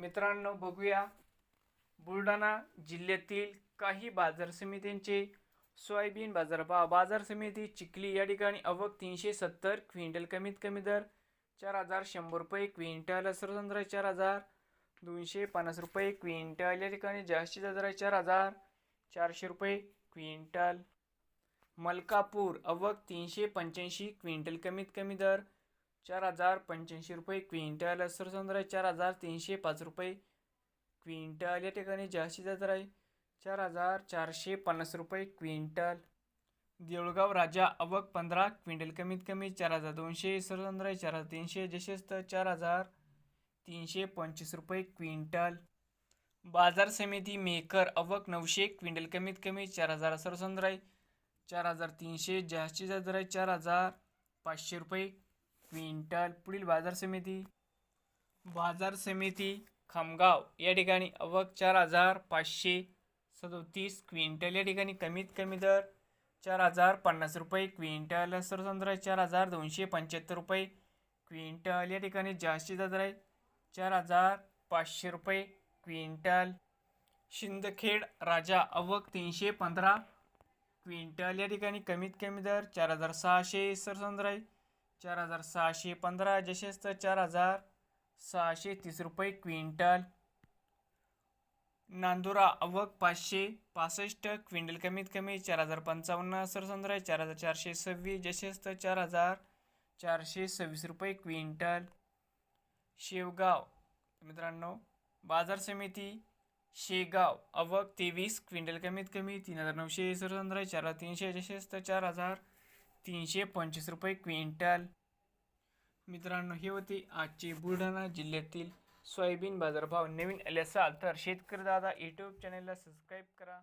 मित्रांनो बघूया. बुलढाणा जिल्ह्यातील काही बाजार समित्यांचे सोयाबीन बाजारभाव. बाजार समिती चिखली या ठिकाणी अवक तीनशे सत्तर क्विंटल कमीत कमी दर चार हजार शंभर रुपये क्विंटल सरसंद्र चार हजार दोनशे पन्नास रुपये क्विंटल या ठिकाणी जास्तीत जास्त चार हजार चारशे रुपये क्विंटल. मलकापूर अवक तीनशे पंच्याऐंशी क्विंटल कमीत कमी दर चार हजार पंच्याऐंशी रुपये क्विंटल सरसंद्र चार हजार तीनशे पाच रुपये क्विंटल. या ठिकाणी जास्तीत दर आहे. चार हजार चारशे पन्नास रुपये क्विंटल. देऊळगाव राजा अवक पंधरा क्विंटल कमीत कमी चार हजार दोनशे. सरसंद्र चार हजार तीनशे. जसेच चार हजार तीनशे पंचवीस रुपये क्विंटल. बाजार समिती मेकर अवक नऊशे क्विंटल कमीत कमी चार हजार. सरसंद्राय चार हजार तीनशे. जास्तीत जास्त दर आहे चार हजार पाचशे रुपये क्विंटल पुढील बाजार समिती. बाजार समिती खामगाव. या ठिकाणी अवक चार हजार पाचशे सदोतीस क्विंटल या ठिकाणी कमीत कमी दर चार हजार पन्नास रुपये क्विंटल सरसंद्र चार हजार दोनशे पंच्याहत्तर रुपये क्विंटल या ठिकाणी जास्तीत दर आहे चार हजार पाचशे रुपये क्विंटल शिंदखेड राजा अवक तीनशे पंधरा क्विंटल या ठिकाणी कमीत कमी दर चार हजार सहाशे सरसंद्राई चार हजार सहाशे पंधरा जसेच तर चार हजार सहाशे तीस रुपये क्विंटल. नांदुरा अवक पाचशे पासष्ट क्विंटल कमीत कमी चार हजार पंचावन्न सरसंद्र चार हजार चारशे सव्वीस जसेच तर चार हजार चारशे सव्वीस रुपये क्विंटल. शेवगाव मित्रांनो बाजार समिती शेगाव अवक तेवीस क्विंटल कमीत कमी तीन हजार नऊशे सरसंद्र चार हजार तीनशे जसेच तर चार हजार तीनशे पंचवीस रुपये क्विंटल. मित्रांनो हे होते आजचे बुलढाणा जिल्ह्यातील सोयाबीन बाजारभाव. नवीन आले असाल तर शेतकरी दादा यूट्यूब चॅनलला सबस्क्राईब करा.